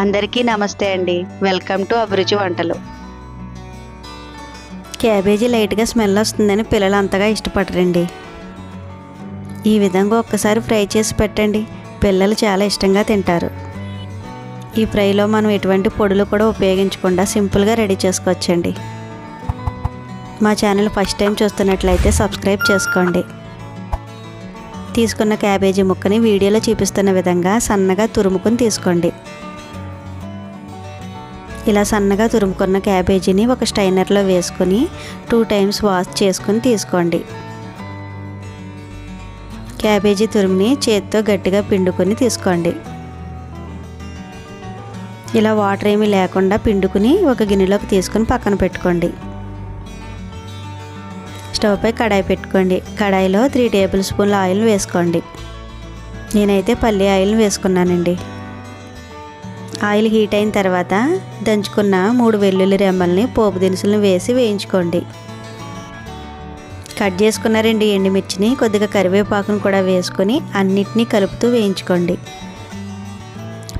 అందరికీ నమస్తే అండి. వెల్కమ్ టు అభిరుచి వంటలు. క్యాబేజీ లైట్గా స్మెల్ వస్తుందని పిల్లలు అంతగా ఇష్టపడరండి. ఈ విధంగా ఒక్కసారి ఫ్రై చేసి పెట్టండి. పిల్లలు చాలా ఇష్టంగా తింటారు. ఈ ఫ్రైలో మనం ఎటువంటి పొడులు కూడా ఉపయోగించకుండా సింపుల్గా రెడీ చేసుకోవచ్చండి. మా ఛానల్ ఫస్ట్ టైం చూస్తున్నట్లయితే సబ్స్క్రైబ్ చేసుకోండి. తీసుకున్న క్యాబేజీ ముక్కని వీడియోలో చూపిస్తున్న విధంగా సన్నగా తురుముకుని తీసుకోండి. ఇలా సన్నగా తురుముకున్న క్యాబేజీని ఒక స్టైనర్లో వేసుకొని టూ టైమ్స్ వాష్ చేసుకొని తీసుకోండి. క్యాబేజీ తురుముని చేతితో గట్టిగా పిండుకొని తీసుకోండి. ఇలా వాటర్ ఏమీ లేకుండా పిండుకుని ఒక గిన్నెలోకి తీసుకొని పక్కన పెట్టుకోండి. స్టవ్ పై కడాయి పెట్టుకోండి. కడాయిలో త్రీ టేబుల్ స్పూన్ల ఆయిల్ వేసుకోండి. నేనైతే పల్లి ఆయిల్ వేసుకున్నానండి. ఆయిల్ హీట్ అయిన తర్వాత దంచుకున్న మూడు వెల్లుల్లి రెమ్మల్ని పోపు దినుసులను వేసి వేయించుకోండి. కట్ చేసుకున్న రెండు ఎండుమిర్చిని కొద్దిగా కరివేపాకును కూడా వేసుకొని అన్నిటినీ కలుపుతూ వేయించుకోండి.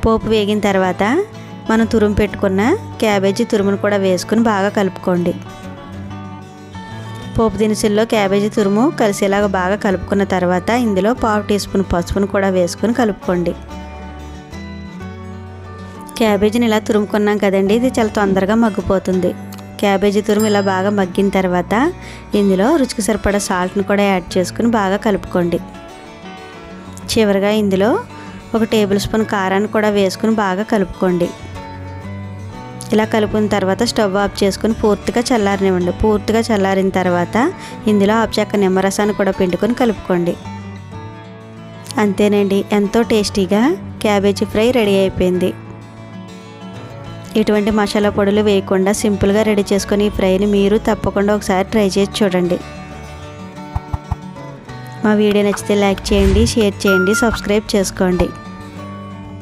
పోపు వేగిన తర్వాత మనం తురుము పెట్టుకున్న క్యాబేజీ తురుమును కూడా వేసుకుని బాగా కలుపుకోండి. పోపు దినుసుల్లో క్యాబేజీ తురుము కలిసేలాగా బాగా కలుపుకున్న తర్వాత ఇందులో పావు టీ స్పూన్ పసుపును కూడా వేసుకుని కలుపుకోండి. క్యాబేజీని ఇలా తురుముకున్నాం కదండి ఇది చాలా తొందరగా మగ్గిపోతుంది. క్యాబేజీ తురుము ఇలా బాగా మగ్గిన తర్వాత ఇందులో రుచికి సరిపడా సాల్ట్ని కూడా యాడ్ చేసుకుని బాగా కలుపుకోండి. చివరిగా ఇందులో ఒక టేబుల్ స్పూన్ కారాన్ని కూడా వేసుకుని బాగా కలుపుకోండి. ఇలా కలుపుకున్న తర్వాత స్టవ్ ఆఫ్ చేసుకుని పూర్తిగా చల్లారనివ్వండి. పూర్తిగా చల్లారిన తర్వాత ఇందులో ఆఫ్ నిమ్మరసాన్ని కూడా పిండుకొని కలుపుకోండి. అంతేనండి ఎంతో టేస్టీగా క్యాబేజీ ఫ్రై రెడీ అయిపోయింది. ఎటువంటి మసాలా పొడులు వేయకుండా సింపుల్గా రెడీ చేసుకొని ఈ ఫ్రైని మీరు తప్పకుండా ఒకసారి ట్రై చేసి చూడండి. మా వీడియో నచ్చితే లైక్ చేయండి షేర్ చేయండి సబ్స్క్రైబ్ చేసుకోండి.